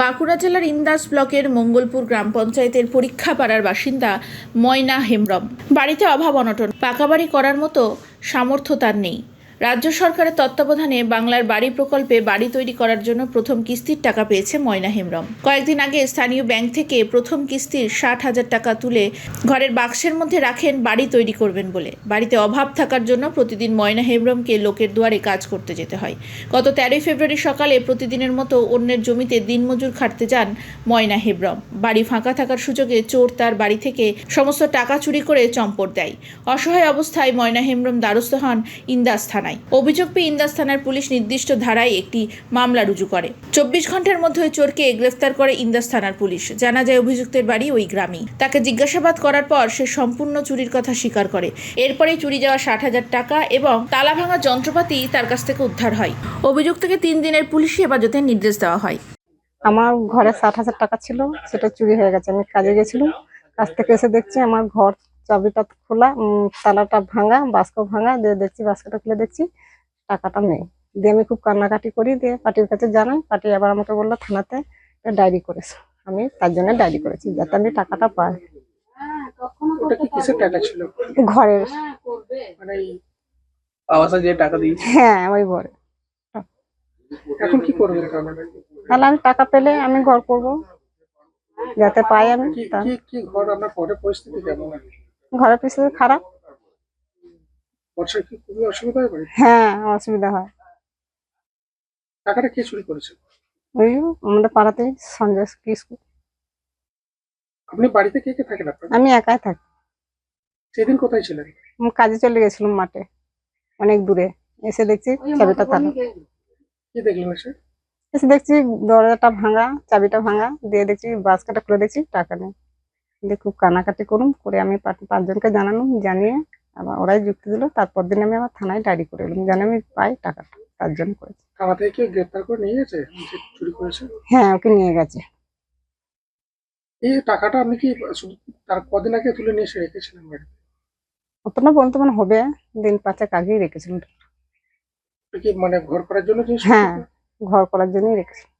বাঁকুড়া জেলার ইন্দাস ব্লকের মঙ্গলপুর গ্রাম পঞ্চায়েতের পরীক্ষা পাড়ার বাসিন্দা ময়না হেমব্রম। বাড়িতে অভাব অনটন। পাকা বাড়ি করার মতো সামর্থ্য তার নেই। রাজ্য সরকারের তত্ত্বাবধানে বাংলার বাড়ি প্রকল্পে বাড়ি তৈরি করার জন্য প্রথম কিস্তির টাকা পেয়েছে ময়না হেমব্রম। কয়েকদিন আগে স্থানীয় ব্যাংক থেকে প্রথম কিস্তির ষাট হাজার টাকা তুলে ঘরের বাক্সের মধ্যে রাখেন বাড়ি তৈরি করবেন বলে। বাড়িতে অভাব থাকার জন্য প্রতিদিন ময়না হেমব্রমকে লোকের দুয়ারে কাজ করতে যেতে হয়। গত তেরোই ফেব্রুয়ারি সকালে প্রতিদিনের মতো অন্যের জমিতে দিনমজুর খাটতে যান ময়না হেমব্রম। বাড়ি ফাঁকা থাকার সুযোগে চোর তার বাড়ি থেকে সমস্ত টাকা চুরি করে চম্পট দেয়। অসহায় অবস্থায় ময়না হেমব্রম দ্বারস্থ হন ইন্দাস থানায় অভিযোগ পেয়ে ইন্দাস থানার পুলিশ নির্দিষ্ট ধারায় একটি মামলা রুজু করে। চব্বিশ ঘণ্টার মধ্যে ওই চোরকে গ্রেফতার করে ইন্দাস থানার পুলিশ। জানা যায় অভিযুক্তের বাড়ি ওই গ্রামেই তাকে জিজ্ঞাসাবাদ করার পর সে সম্পূর্ণ চুরির কথা স্বীকার করে। এরপরে চুরি যাওয়া ষাট হাজার টাকা এবং তালা ভাঙা যন্ত্রপাতি তার কাছ থেকে উদ্ধার হয়। অভিযুক্তকে তিন দিনের পুলিশি হেফাজতের নির্দেশ দেওয়া হয়। আমার ঘরে ষাট হাজার টাকা ছিল, সেটা চুরি হয়ে গেছে। আমি কাজে গেছিলাম। কাজ থেকে এসে দেখছি আমার ঘর চাবিটা খোলা তালাটা ভাঙা বাস্ক ভাঙা দিয়ে দেখছি বাস্কটা খুলে দেখছি টাকাটা নেই। দিয়ে আমি খুব কান্নাকাটি করি দিয়ে পার্টির কাছে জানাই পার্টি আবার আমাকে বলল থানাতে ডায়েরি করেছে। আমি তার জন্য ডায়েরি করেছি যাতে আমি টাকাটা পাই। ঘরের। হ্যাঁ ওই ঘরে। এখন কি করবেন তাহলে আমি টাকা পেলে আমি ঘর করব যাতে পাই আমি কি তা- কি কি ঘর আপনার পরে পরিস্থিতি কেমন? ঘরের পরিস্থিতি খারাপ। বর্ষায় কি খুবই অসুবিধা হয় বাড়িতে? হ্যাঁ অসুবিধা হয়। টাকাটা কে চুরি করেছে? ওই আমাদের পাড়াতে সঞ্জয় স্কুল। আপনি বাড়িতে কে কে থাকেন আপনার? আমি একাই থাকি। সেদিন কোথায় ছিলেন? আমি কাজে চলে গেছিলাম মাঠে অনেক দূরে। এসে দেখছি চাবিটা তালা। কি দেখলেন এসে? এসে দেখছি দরজাটা ভাঙা চাবিটা ভাঙা দিয়ে দেখছি বাসকাটা খুলে দেখছি টাকা নেই। দিয়ে খুব কানাকাটি করুন করে আমি পাঁচ- পাঁচজনকে জানালাম জানিয়ে আবার ওরাই যুক্তি দিল। তারপর দিন আমি আমার থানায় ডায়েরি করে এলাম। জানি আমি পাই টাকাটা তার জন্য করেছি। থানা থেকে গ্রেপ্তার করে নিয়ে গেছে? চুরি করেছে? হ্যাঁ ওকে নিয়ে গেছে। এই টাকাটা আপনি কি তার কদিন আগে তুলে নিয়ে এসে রেখেছিলেন বাড়িতে? অতটা বলতে মানে হবে দিন পাঁচেক আগেই রেখেছিলাম। কি মানে ঘর করার জন্য হ্যাঁ ঘর করার জন্যই রেখেছিলাম।